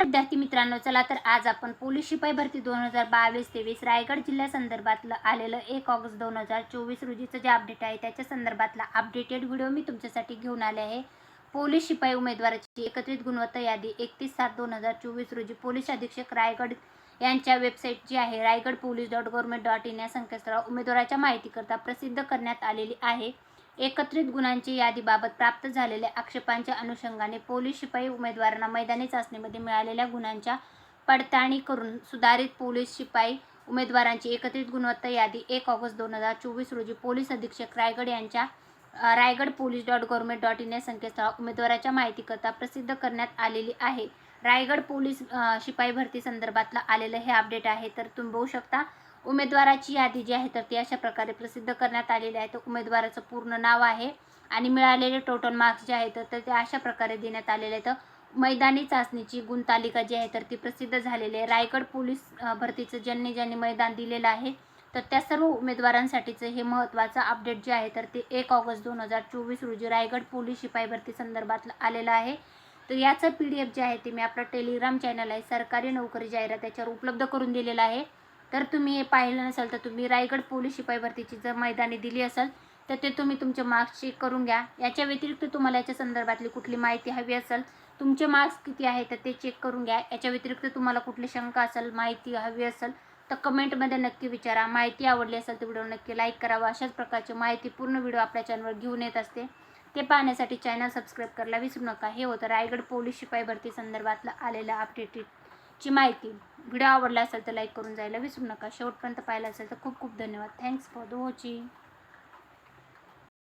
नमस्कार विद्यार्थी मित्रांनो चला तर आज आपण पोलीस शिपाई भरती दोन हजार बावीस तेवीस रायगड जिल्ह्यासंदर्भातलं आलेलं एक ऑगस्ट दोन हजार चोवीस रोजीचं जे अपडेट आहे त्याच्या संदर्भातला अपडेटेड व्हिडिओ मी तुमच्यासाठी घेऊन आले आहे. पोलीस शिपाई उमेदवाराची एकत्रित गुणवत्ता यादी एकतीस सात दोन हजार चोवीस रोजी पोलीस अधीक्षक रायगड यांच्या वेबसाईट जी आहे Raigad police dot government dot in या संकेतस्थळावर उमेदवाराच्या माहितीकरता प्रसिद्ध करण्यात आलेली आहे. एकत्रित गुणांची यादीबाबत प्राप्त झालेल्या आक्षेपांच्या अनुषंगाने पोलीस शिपाई उमेदवारांना मैदानी चाचणीमध्ये मिळालेल्या गुणांच्या पडताळणी करून सुधारित पोलीस शिपाई उमेदवारांची एकत्रित गुणवत्ता यादी एक ऑगस्ट दोन हजार चोवीस रोजी पोलीस अधीक्षक रायगड यांच्या Raigad police dot government dot in या संकेतस्थळावर उमेदवाराच्या माहितीकरता प्रसिद्ध करण्यात आलेली आहे. रायगड पोलीस शिपाई भरती संदर्भातलं आलेलं हे अपडेट आहे तर तुम्ही बघू शकता. उमेदवाराची यादी जी आहे तर ती अशा प्रकारे प्रसिद्ध करण्यात आलेली आहे. तर उमेदवाराचं पूर्ण नाव आहे आणि मिळालेले टोटल मार्क्स जे आहेत तर ते अशा प्रकारे देण्यात आलेले आहेत. मैदानी चाचणीची गुणतालिका जी आहे तर ती प्रसिद्ध झालेली आहे. रायगड पोलीस भरतीचं ज्यांनी ज्यांनी मैदान दिलेलं आहे तर त्या सर्व उमेदवारांसाठीचं हे महत्त्वाचं अपडेट जे आहे तर ते एक ऑगस्ट दोन हजार चोवीस रोजी रायगड पोलीस शिपाई भरती संदर्भात आलेलं आहे. तर याचं पी डी एफ जे आहे ते मी आपलं टेलिग्राम चॅनल आहे सरकारी नोकरी जाहिरात त्याच्यावर उपलब्ध करून दिलेलं आहे. तर तुम्ही हे पाहिलं नसाल तर तुम्ही रायगड पोलीस शिपाई भरतीची जर मैदानी दिली असेल तर ते तुम्ही तुमचे मार्क्स चेक करून घ्या. याच्या व्यतिरिक्त तुम्हाला याच्या संदर्भातली कुठली माहिती हवी असेल तुमचे मार्क्स किती आहे तर ते चेक करून घ्या. याच्या व्यतिरिक्त तुम्हाला कुठली शंका असेल माहिती हवी असेल तर कमेंटमध्ये नक्की विचारा. माहिती आवडली असेल तर व्हिडिओ नक्की लाईक करावा. अशाच प्रकारची माहितीपूर्ण व्हिडिओ आपल्या चॅनलवर घेऊन येत असते. ते पाहण्यासाठी चॅनल सबस्क्राईब करायला विसरू नका. हे होतं रायगड पोलीस शिपाई भरती संदर्भातलं आलेलं अपडेटेड ची माहिती. व्हिडिओ आवडला असेल तर लाईक करून जायला विसरू नका. शेवटपर्यंत पाहिलं असेल तर खूप खूप धन्यवाद. Thanks for the watching